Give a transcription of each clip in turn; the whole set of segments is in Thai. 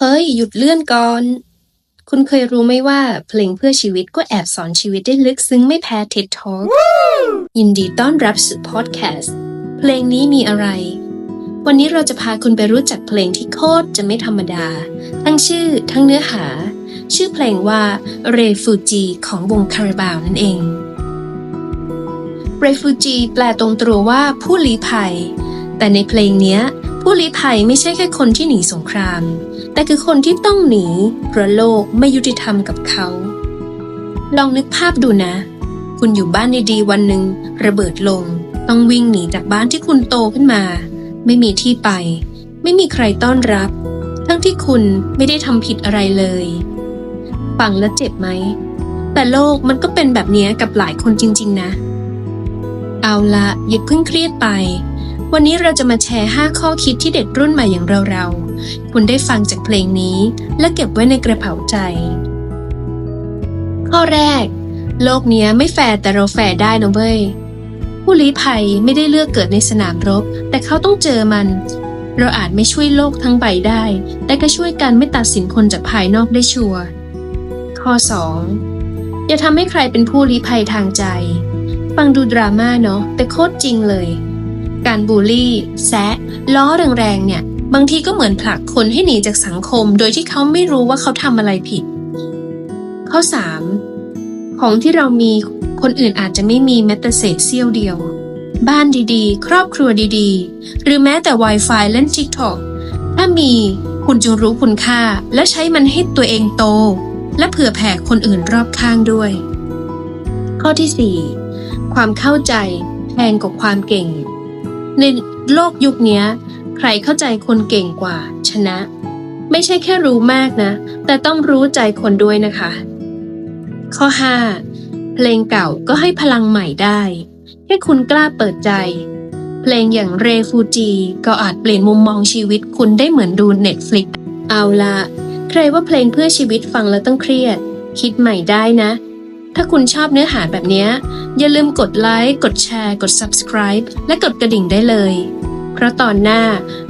เฮ้ย หยุดเลื่อนก่อน คุณเคยรู้ไหมว่าเพลงเพื่อชีวิตก็แอบสอนชีวิตได้ลึกซึ้งไม่แพ้ทิดทอกยินดีต้อนรับสู่พอดแคสต์เพลงนี้มีอะไร วันนี้เราจะพาคุณไปรู้จักเพลงที่โคตรจะไม่ธรรมดา ทั้งชื่อทั้งเนื้อหา ชื่อเพลงว่า Refugee ของวงคาราบาวนั่นเอง Refugee แปลตรงตัวว่าผู้ลี้ภัย แต่ในเพลงเนี้ยผู้ลี้ภัยไม่ใช่แค่คนที่หนีสงคราม แต่คือคนที่ต้องหนีเพราะโลกไม่ยุติธรรมกับเขา ลองนึกภาพดูนะ คุณอยู่บ้านดีๆวันหนึ่งระเบิดลง ต้องวิ่งหนีจากบ้านที่คุณโตขึ้นมา ไม่มีที่ไป ไม่มีใครต้อนรับ ทั้งที่คุณไม่ได้ทำผิดอะไรเลยฟังแล้วเจ็บไหม แต่โลกมันก็เป็นแบบนี้กับหลายคนจริง ๆ นะ เอาละหยุดเพิ่งเครียดไป วันนี้เราจะมาแชร์ 5 ข้อคิดที่เด็กรุ่นใหม่อย่างเราๆ คุณได้ฟังจากเพลงนี้ และเก็บไว้ในกระเป๋าใจ ข้อแรก โลกเนี้ยไม่แฟร์แต่เราแฟร์ได้นะเว้ยผู้ลี้ภัยไม่ได้เลือกเกิดในสนามรบ แต่เขาต้องเจอมัน เราอาจไม่ช่วยโลกทั้งใบได้ แต่ก็ช่วยกันไม่ตัดสินคนจากภายนอกได้ชัวร์ข้อ 2. อย่าทำให้ใครเป็นผู้ลี้ภัยทางใจ ฟังดูดราม่าเนาะแต่โคตรจริงเลย การบูลลี่ แซะ ล้อแรงๆเนี่ย บางทีก็เหมือนผลักคนให้หนีจากสังคม โดยที่เขาไม่รู้ว่าเขาทำอะไรผิด ข้อ 3. ของที่เรามีคนอื่นอาจจะไม่มีแม้แต่เศษเสี้ยวเดียว บ้านดีๆ ครอบครัวดีๆ หรือแม้แต่ Wi-Fi เล่น TikTok ถ้ามีคุณจงรู้คุณค่า และใช้มันให้ตัวเองโต และเผื่อแผ่คนอื่นรอบข้างด้วย ข้อที่ 4. ความเข้าใจแพงกว่าความเก่ง ในโลกยุคนี้ ใครเข้าใจคนเก่งกว่า ชนะ ไม่ใช่แค่รู้มากนะ แต่ต้องรู้ใจคนด้วยนะคะ ข้อ 5. เพลงเก่าก็ให้พลังใหม่ได้แค่คุณกล้าเปิดใจ เพลงอย่างเรฟูจีก็อาจเปลี่ยนมุมมองชีวิตคุณได้เหมือนดู Netflix เอาละใครว่าเพลงเพื่อชีวิตฟังแล้วต้องเครียด คิดใหม่ได้นะ ถ้าคุณชอบเนื้อหาแบบนี้ อย่าลืมกดไลค์ กดแชร์ กด subscribe และกดกระดิ่งได้เลย เพราะตอนหน้า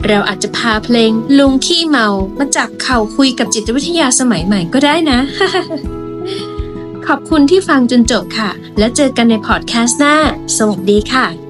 เราอาจจะพาเพลงลุงขี้เมามาจับเข่าคุยกับจิตวิทยาสมัยใหม่ก็ได้นะ ขอบคุณที่ฟังจนจบค่ะ แล้วเจอกันในพอดแคสต์หน้า สวัสดีค่ะ